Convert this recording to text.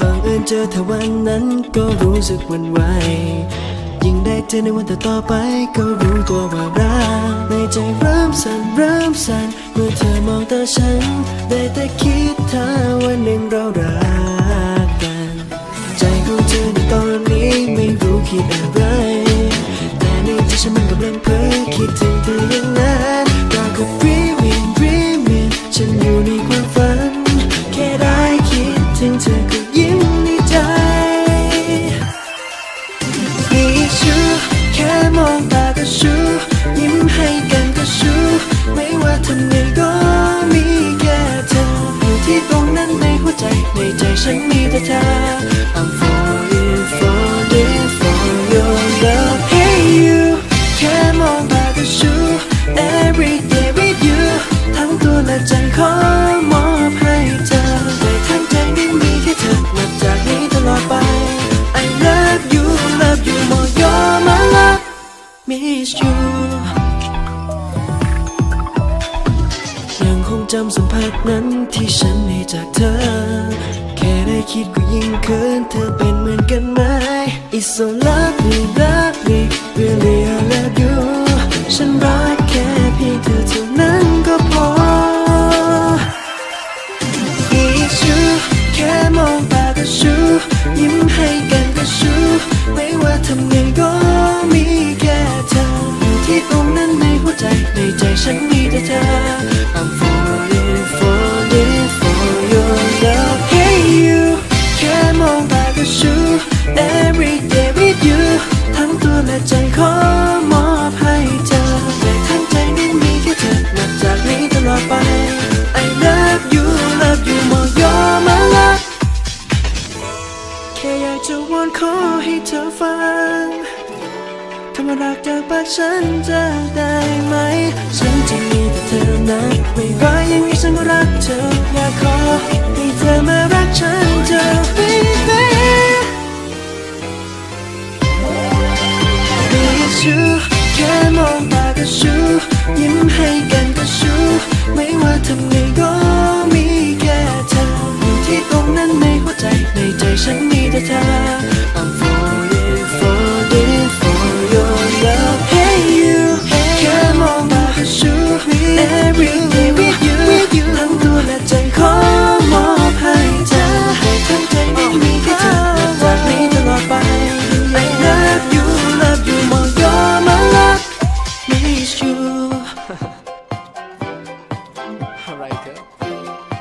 บังเอิญเจอเธอวันนั้นก็รู้สึกหวันไหว ยิ่งได้เจอในวันต่อๆไปก็รู้ตัวว่ารัก ใจเริ่มสั่นเริ่มสั่นเมื่อเธอมองตาฉัน ได้แต่คิดถ้าวันหนึ่งเรารัก แต่เธอ I'm falling falling for your love Hey you แค่มองตาก็ชู Every day with you ทั้งตัวและใจขอมอบให้เธอในทั้งใจนี้มีแค่เธอนับจากนี้ตลอดไป I love you love you more you're my love miss you ยังคงจำสัมผัสนั้นที่ฉันให้จากเธอ ได้คิดก็ยิ่งเขินเธอเป็นเหมือนกันไหม It's so lovely lovely really I love you ฉันรักแค่เพียงเธอเท่านั้นก็พอ Is you แค่มองตาก็ชูยิ้ม จะวอนขอให้เธอฟังคำว่ารักจากปากฉันจะได้ไหม ฉันจะมีแต่เธอนะไม่ว่ายังไงฉันก็รักเธอ อยากขอให้เธอมารักฉันเธอ baby มีชูแค่มองตาก็ชูยิ้มให้กันก็ชู แต่เธอ I'm falling falling for your love Hey you come on มา shoot me everything with you ทั้งตัวและใจขอมอบให้เธอทั้งใจไม่มีแค่เธอจากนี้ตลอดไป I love you love you more you're my love miss you Alright, girl.